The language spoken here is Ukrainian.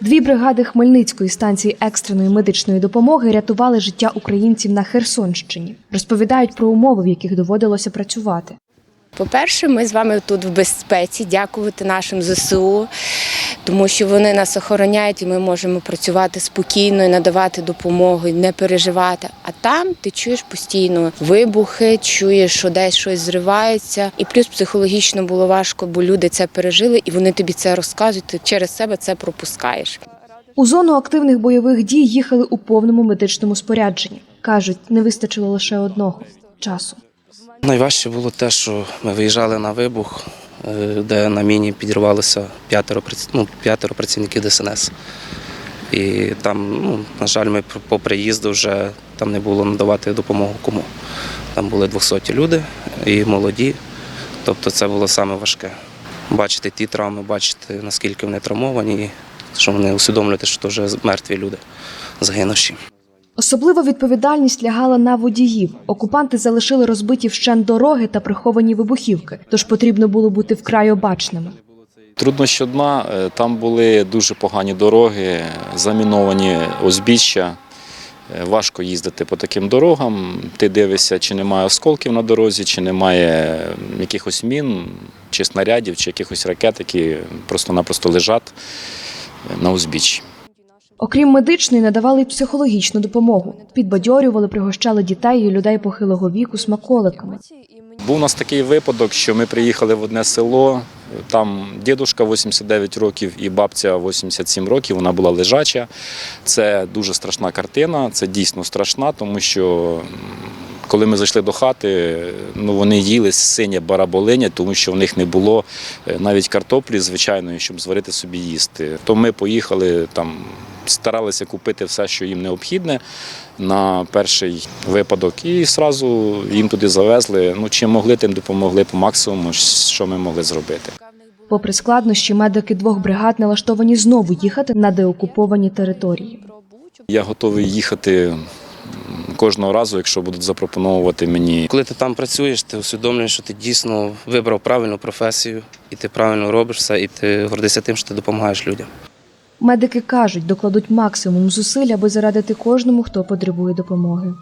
Дві бригади Хмельницької станції екстреної медичної допомоги рятували життя українців на Херсонщині. Розповідають про умови, в яких доводилося працювати. По-перше, ми з вами тут в безпеці, дякувати нашим ЗСУ, тому що вони нас охороняють і ми можемо працювати спокійно і надавати допомогу, і не переживати. А там ти чуєш постійно вибухи, чуєш, що десь щось зривається. І плюс психологічно було важко, бо люди це пережили і вони тобі це розказують. Ти через себе це пропускаєш. У зону активних бойових дій їхали у повному медичному спорядженні. кажуть, не вистачило лише одного часу. Найважче було те, що ми виїжджали на вибух, де на міні підірвалося п'ятеро, ну, п'ятеро працівників ДСНС. І там, ну, на жаль, ми по- приїзду вже там не було надавати допомогу кому. Там були 200 люди і молоді. Тобто це було саме важке. Бачити ті травми, бачити, наскільки вони травмовані, що вони усвідомлюють, що це вже мертві люди, загинувші. Особлива відповідальність лягала на водіїв. Окупанти залишили розбиті вщент дороги та приховані вибухівки, тож потрібно було бути вкрай обачними. Труднощі одна, е, там були дуже погані дороги, заміновані узбіччя. Е, Важко їздити по таким дорогам. Ти дивишся, чи немає осколків на дорозі, чи немає якихось мін, чи снарядів, чи якихось ракет, які просто-напросто лежать е, на узбіччі. Окрім медичної, надавали й психологічну допомогу. Підбадьорювали, пригощали дітей і людей похилого віку смаколиками. Був у нас такий випадок, що ми приїхали в одне село. Там дідушка 89 років і бабця 87 років. Вона була лежача. Це дуже страшна картина. Це дійсно страшна, тому що коли ми зайшли до хати, ну вони їли синє бараболиня, тому що в них не було е, навіть картоплі звичайної, щоб зварити собі їсти. То ми поїхали там. Старалися купити все, що їм необхідне на перший випадок, і одразу їм туди завезли. Ну чим могли, тим допомогли по максимуму, що ми могли зробити. Попри складнощі, медики двох бригад налаштовані знову їхати на деокуповані території. Я готовий їхати кожного разу, якщо будуть запропонувати мені. Коли ти там працюєш, ти усвідомлюєш, що ти дійсно вибрав правильну професію, і ти правильно робиш все, і ти гордишся тим, що ти допомагаєш людям. Медики кажуть, докладуть максимум зусиль, аби зарадити кожному, хто потребує допомоги.